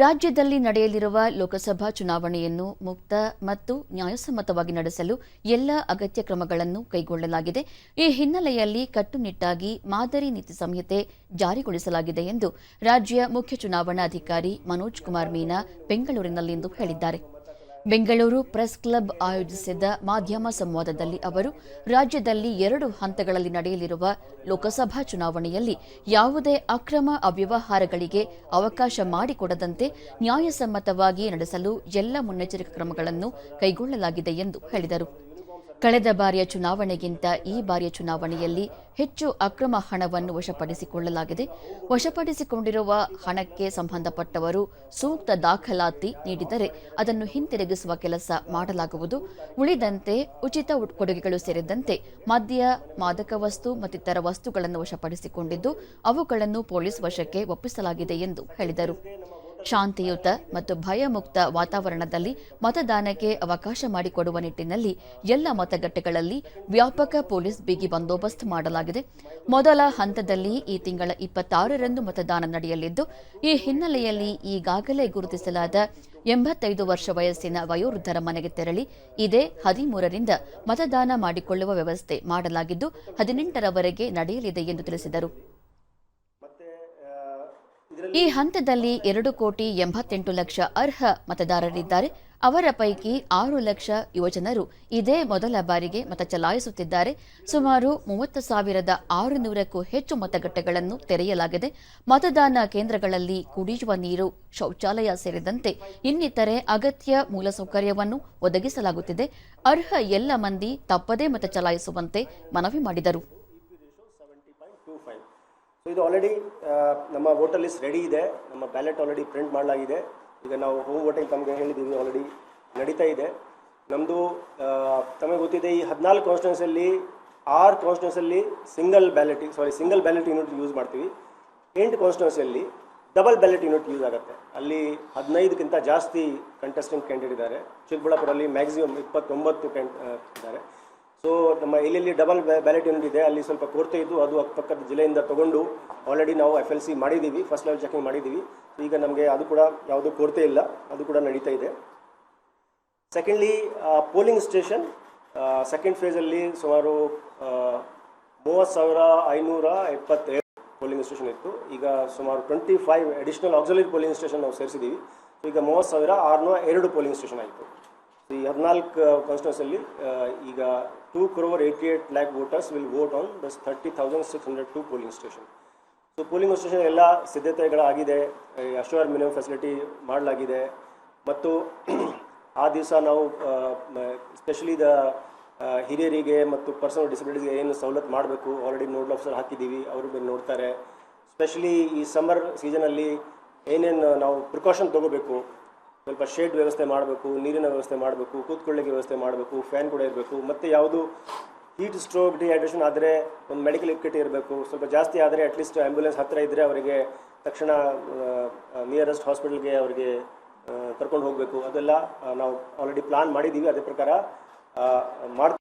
ರಾಜ್ಯದಲ್ಲಿ ನಡೆಯಲಿರುವ ಲೋಕಸಭಾ ಚುನಾವಣೆಯನ್ನು ಮುಕ್ತ ಮತ್ತು ನ್ಯಾಯಸಮ್ಮತವಾಗಿ ನಡೆಸಲು ಎಲ್ಲ ಅಗತ್ಯ ಕ್ರಮಗಳನ್ನು ಕೈಗೊಳ್ಳಲಾಗಿದೆ. ಈ ಹಿನ್ನೆಲೆಯಲ್ಲಿ ಕಟ್ಟುನಿಟ್ಟಾಗಿ ಮಾದರಿ ನೀತಿ ಸಂಹಿತೆ ಜಾರಿಗೊಳಿಸಲಾಗಿದೆ ಎಂದು ರಾಜ್ಯ ಮುಖ್ಯ ಚುನಾವಣಾಧಿಕಾರಿ ಮನೋಜ್ ಕುಮಾರ್ ಮೀನಾ ಬೆಂಗಳೂರಿನಲ್ಲಿಂದು ಹೇಳಿದ್ದಾರೆ. ಬೆಂಗಳೂರು ಪ್ರೆಸ್ ಕ್ಲಬ್ ಆಯೋಜಿಸಿದ್ದ ಮಾಧ್ಯಮ ಸಂವಾದದಲ್ಲಿ ಅವರು, ರಾಜ್ಯದಲ್ಲಿ ಎರಡು ಹಂತಗಳಲ್ಲಿ ನಡೆಯಲಿರುವ ಲೋಕಸಭಾ ಚುನಾವಣೆಯಲ್ಲಿ ಯಾವುದೇ ಅಕ್ರಮ ಅವ್ಯವಹಾರಗಳಿಗೆ ಅವಕಾಶ ಮಾಡಿಕೊಡದಂತೆ ನ್ಯಾಯಸಮ್ಮತವಾಗಿ ನಡೆಸಲು ಎಲ್ಲ ಮುನ್ನೆಚ್ಚರಿಕೆ ಕ್ರಮಗಳನ್ನು ಕೈಗೊಳ್ಳಲಾಗಿದೆ ಎಂದು ಹೇಳಿದರು. ಕಳೆದ ಬಾರಿಯ ಚುನಾವಣೆಗಿಂತ ಈ ಬಾರಿಯ ಚುನಾವಣೆಯಲ್ಲಿ ಹೆಚ್ಚು ಅಕ್ರಮ ಹಣವನ್ನು ವಶಪಡಿಸಿಕೊಳ್ಳಲಾಗಿದೆ. ವಶಪಡಿಸಿಕೊಂಡಿರುವ ಹಣಕ್ಕೆ ಸಂಬಂಧಪಟ್ಟವರು ಸೂಕ್ತ ದಾಖಲಾತಿ ನೀಡಿದರೆ ಅದನ್ನು ಹಿಂತಿರುಗಿಸುವ ಕೆಲಸ ಮಾಡಲಾಗುವುದು. ಉಳಿದಂತೆ ಉಚಿತ ಕೊಡುಗೆಗಳು ಸೇರಿದಂತೆ ಮದ್ಯ, ಮಾದಕ ವಸ್ತು ಮತ್ತಿತರ ವಸ್ತುಗಳನ್ನು ವಶಪಡಿಸಿಕೊಂಡಿದ್ದು, ಅವುಗಳನ್ನು ಪೊಲೀಸ್ ವಶಕ್ಕೆ ಒಪ್ಪಿಸಲಾಗಿದೆ ಎಂದು ಹೇಳಿದರು. ಶಾಂತಿಯುತ ಮತ್ತು ಭಯಮುಕ್ತ ವಾತಾವರಣದಲ್ಲಿ ಮತದಾನಕ್ಕೆ ಅವಕಾಶ ಮಾಡಿಕೊಡುವ ನಿಟ್ಟಿನಲ್ಲಿ ಎಲ್ಲ ಮತಗಟ್ಟೆಗಳಲ್ಲಿ ವ್ಯಾಪಕ ಪೊಲೀಸ್ ಬಿಗಿ ಬಂದೋಬಸ್ತ್ ಮಾಡಲಾಗಿದೆ. ಮೊದಲ ಹಂತದಲ್ಲಿ ಈ ತಿಂಗಳ ಇಪ್ಪತ್ತಾರರಂದು ಮತದಾನ ನಡೆಯಲಿದ್ದು, ಈ ಹಿನ್ನೆಲೆಯಲ್ಲಿ ಈಗಾಗಲೇ ಗುರುತಿಸಲಾದ ಎಂಬತ್ತೈದು ವರ್ಷ ವಯಸ್ಸಿನ ವಯೋವೃದ್ಧರ ಮನೆಗೆ ತೆರಳಿ ಇದೇ ಹದಿಮೂರರಿಂದ ಮತದಾನ ಮಾಡಿಕೊಳ್ಳುವ ವ್ಯವಸ್ಥೆ ಮಾಡಲಾಗಿದ್ದು, ಹದಿನೆಂಟರವರೆಗೆ ನಡೆಯಲಿದೆ ಎಂದು ತಿಳಿಸಿದರು. ಈ ಹಂತದಲ್ಲಿ ಎರಡು ಕೋಟಿ ಎಂಬತ್ತೆಂಟು ಲಕ್ಷ ಅರ್ಹ ಮತದಾರರಿದ್ದಾರೆ. ಅವರ ಪೈಕಿ ಆರು ಲಕ್ಷ ಯುವಜನರು ಇದೇ ಮೊದಲ ಬಾರಿಗೆ ಮತ ಚಲಾಯಿಸುತ್ತಿದ್ದಾರೆ. ಸುಮಾರು ಮೂವತ್ತು ಸಾವಿರದ ಆರುನೂರಕ್ಕೂ ಹೆಚ್ಚು ಮತಗಟ್ಟೆಗಳನ್ನು ತೆರೆಯಲಾಗಿದೆ. ಮತದಾನ ಕೇಂದ್ರಗಳಲ್ಲಿ ಕುಡಿಯುವ ನೀರು, ಶೌಚಾಲಯ ಸೇರಿದಂತೆ ಇನ್ನಿತರೆ ಅಗತ್ಯ ಮೂಲಸೌಕರ್ಯವನ್ನು ಒದಗಿಸಲಾಗುತ್ತಿದೆ. ಅರ್ಹ ಎಲ್ಲ ಮಂದಿ ತಪ್ಪದೇ ಮತ ಚಲಾಯಿಸುವಂತೆ ಮನವಿ ಮಾಡಿದರು. ಸೊ ಇದು ಆಲ್ರೆಡಿ ನಮ್ಮ ವೋಟರ್ ಲಿಸ್ಟ್ ರೆಡಿ ಇದೆ. ನಮ್ಮ ಬ್ಯಾಲೆಟ್ ಆಲ್ರೆಡಿ ಪ್ರಿಂಟ್ ಮಾಡಲಾಗಿದೆ. ಈಗ ನಾವು ಹೋಮ್ ವೋಟಿಂಗ್ ತಮಗೆ ಹೇಳಿದ್ದೀವಿ ಆಲ್ರೆಡಿ ನಡೀತಾ ಇದೆ. ನಮ್ಮದು ತಮಗೆ ಗೊತ್ತಿದೆ ಈ ಹದಿನಾಲ್ಕು ಕಾನ್ಸ್ಟಿಟ್ಯೂನ್ಸಲ್ಲಿ ಆರು ಕಾನ್ಸ್ಟಿಟ್ಯೂನ್ಸಲ್ಲಿ single ballot sorry single ballot unit use ಮಾಡ್ತೀವಿ. ಎಂಟು ಕಾನ್ಸ್ಟಿಟ್ಯೂನ್ಸಿಯಲ್ಲಿ ಡಬಲ್ ಬ್ಯಾಲೆಟ್ ಯೂನಿಟ್ ಯೂಸ್ ಆಗುತ್ತೆ. ಅಲ್ಲಿ ಹದಿನೈದಕ್ಕಿಂತ ಜಾಸ್ತಿ ಕಂಟೆಸ್ಟೆಂಟ್ ಕ್ಯಾಂಡಿಡೇಟ್ ಇದ್ದಾರೆ. ಚಿಕ್ಕಬಳ್ಳಾಪುರಲ್ಲಿ ಮ್ಯಾಕ್ಸಿಮಮ್ ಇಪ್ಪತ್ತೊಂಬತ್ತು ಕ್ಯಾಂಡ್ ಇದ್ದಾರೆ. ಸೊ ನಮ್ಮ ಎಲ್ಲೆಲ್ಲಿ ಡಬಲ್ ಬ್ಯಾಲೆಟ್ ಯೂನಿಟ್ ಇದೆ. ಅಲ್ಲಿ ಸ್ವಲ್ಪ ಕೊರತೆ ಇದ್ದು ಅದು ಅಕ್ಕಪಕ್ಕದ ಜಿಲ್ಲೆಯಿಂದ ತಗೊಂಡು ಆಲ್ರೆಡಿ ನಾವು ಎಫ್ ಎಲ್ ಸಿ ಮಾಡಿದ್ದೀವಿ ಫಸ್ಟ್ ಲೆವೆಲ್ ಚೆಕಿಂಗ್ ಮಾಡಿದ್ದೀವಿ ಈಗ ನಮಗೆ ಅದು ಕೂಡ ಯಾವುದೂ ಕೊರತೆ ಇಲ್ಲ. ಅದು ಕೂಡ ನಡೀತಾ ಇದೆ. ಸೆಕೆಂಡ್ಲಿ ಪೋಲಿಂಗ್ ಸ್ಟೇಷನ್ ಸೆಕೆಂಡ್ ಫೇಸಲ್ಲಿ ಸುಮಾರು ಮೂವತ್ತು ಸಾವಿರ ಐನೂರ ಎಪ್ಪತ್ತೇಳು ಪೋಲಿಂಗ್ ಸ್ಟೇಷನ್ ಇತ್ತು. ಈಗ ಸುಮಾರು twenty five additional auxiliary polling station ನಾವು ಸೇರಿಸಿದ್ದೀವಿ ಈಗ ಮೂವತ್ತು ಸಾವಿರ ಆರುನೂರ ಎರಡು ಪೋಲಿಂಗ್ ಸ್ಟೇಷನ್ ಆಯಿತು. ಈ ಹದಿನಾಲ್ಕು ಕಾನ್ಸ್ಟಿಟ್ಯೂನ್ಸಲ್ಲಿ ಈಗ two crore eighty eight lakh voters will vote on this thirty thousand six hundred two polling station so polling station ಎಲ್ಲ ಸಿದ್ಧತೆಗಳಾಗಿದೆ ಅಶೋರ್ ಮಿನಿಮಮ್ ಫೆಸಿಲಿಟಿ ಮಾಡಲಾಗಿದೆ. ಮತ್ತು ಆ ದಿವಸ ನಾವು ಸ್ಪೆಷಲಿ ದ ಹಿರಿಯರಿಗೆ ಮತ್ತು ಪರ್ಸನಲ್ ಡಿಸಬಿಲಿಟಿಗೆ ಏನು ಸವಲತ್ತು ಮಾಡಬೇಕು ಆಲ್ರೆಡಿ ನೋಡಲ್ ಆಫೀಸರ್ ಹಾಕಿದ್ದೀವಿ, ಅವರು ಬಂದು ನೋಡ್ತಾರೆ. ಸ್ಪೆಷಲಿ ಈ ಸಮ್ಮರ್ ಸೀಸನಲ್ಲಿ ಏನೇನು ನಾವು ಪ್ರಿಕಾಷನ್ ತೊಗೋಬೇಕು ಸ್ವಲ್ಪ ಶೇಡ್ ವ್ಯವಸ್ಥೆ ಮಾಡಬೇಕು, ನೀರಿನ ವ್ಯವಸ್ಥೆ ಮಾಡಬೇಕು ಕೂತ್ಕೊಳ್ಳಿಕ್ಕೆ ವ್ಯವಸ್ಥೆ ಮಾಡಬೇಕು, ಫ್ಯಾನ್ ಕೂಡ ಇರಬೇಕು, ಮತ್ತು ಯಾವುದು ಹೀಟ್ ಸ್ಟ್ರೋಕ್ ಡಿಹೈಡ್ರೇಷನ್ ಆದರೆ ಒಂದು ಮೆಡಿಕಲ್ ಇಕ್ವಿಟಿ ಇರಬೇಕು. ಸ್ವಲ್ಪ ಜಾಸ್ತಿ ಆದರೆ ಅಟ್ಲೀಸ್ಟ್ ಆ್ಯಂಬುಲೆನ್ಸ್ ಹತ್ತಿರ ಇದ್ದರೆ ಅವರಿಗೆ ತಕ್ಷಣ ನಿಯರೆಸ್ಟ್ ಹಾಸ್ಪಿಟಲ್ಗೆ ಅವರಿಗೆ ಕರ್ಕೊಂಡು ಹೋಗಬೇಕು. ಅದೆಲ್ಲ ನಾವು ಆಲ್ರೆಡಿ ಪ್ಲಾನ್ ಮಾಡಿದ್ದೀವಿ ಅದೇ ಪ್ರಕಾರ ಮಾಡಿ